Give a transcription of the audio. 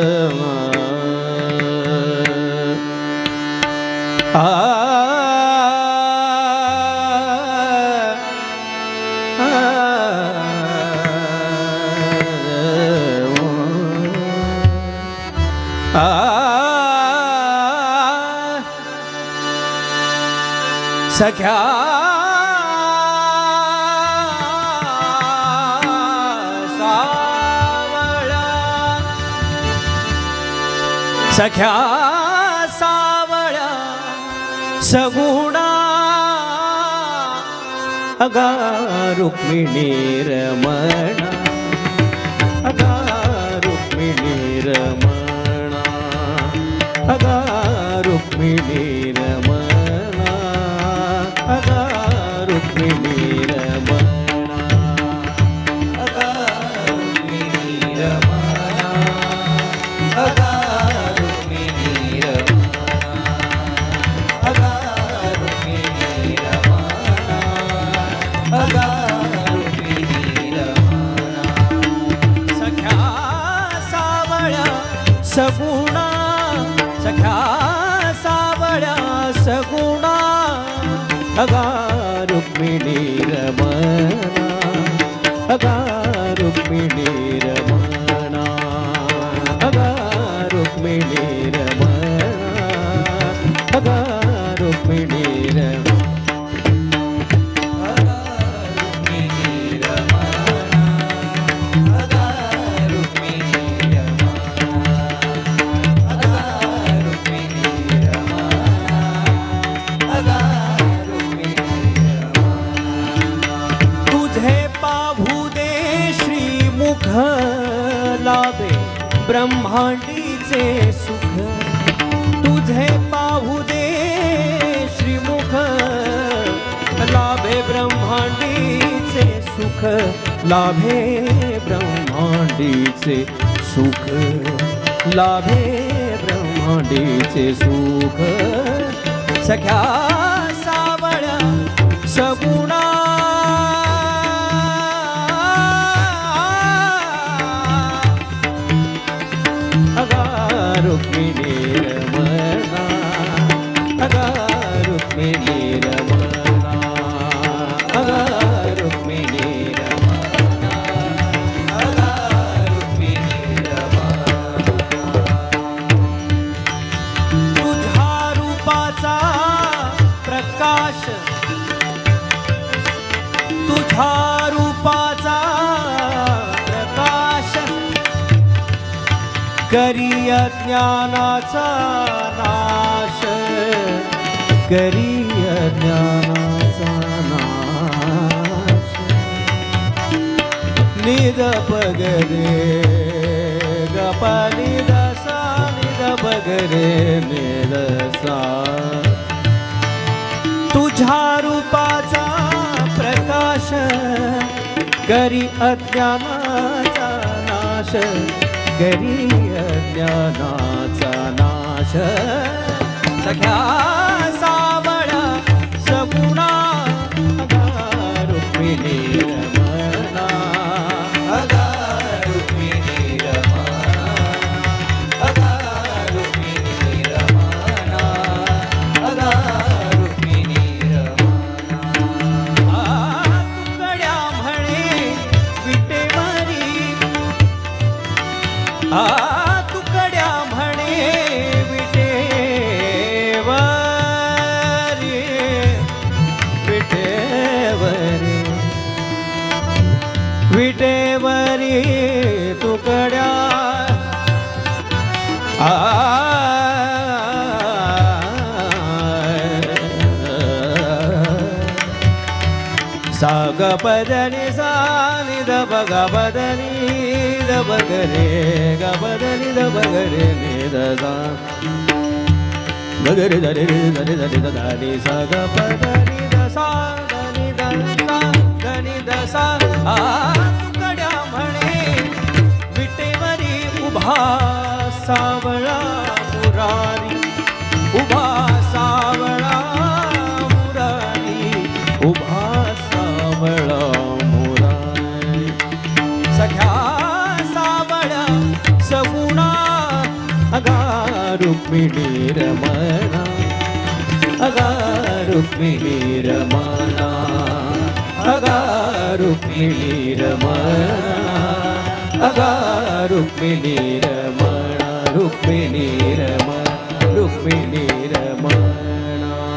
ആ सख्या सख्या सावळ्या सगुणा अगा रुक्मिणी रमणा अगा रुक्मिणी रमणा अगा रुक्मिणी सगुणा सख्या सावळ्या सगुणा अगा रुक्मिणी रमणा अगा रुक्मिणी रमणा. श्रीमुख लाभे ब्रह्मांडीचे सुख. तुझे पाहू दे श्रीमुख. लाभे ब्रह्मांडीचे सुख. लाभे ब्रह्मांडीचे सुख. लाभे ब्रह्मांडीचे सुख. सख्या रुक्मिणी रमणा अगा रुक्मिणी रमणा अगा रुक्मिणी रमणा अगा रुक्मिणी रमणा रूपाचा प्रकाश तुझ्या करी अज्ञानाचा नाश. करी अज्ञानाचा नाश. निद पगरे गप निदसा निद पगरे निदसा तुझ्या रूपाचा प्रकाश करी अज्ञानाचा नाश. करी ज्ञानाचा नाश. सख्या विटेवरी तुकड्या साग बदली सानी दब बदली दब गरे ग बदली दब गरे नि ददा गरे दरे रे दरे दरे ददानी साग बदली दसा गनि दसा गनि दसा आ ருக்மிணி ரமணா அகா ருக்மிணி ரமணா அகா ருக்மிணி ரமணா அகா ருக்மிணி ரமணா ருக்மிணி ரமணா ருக்மிணி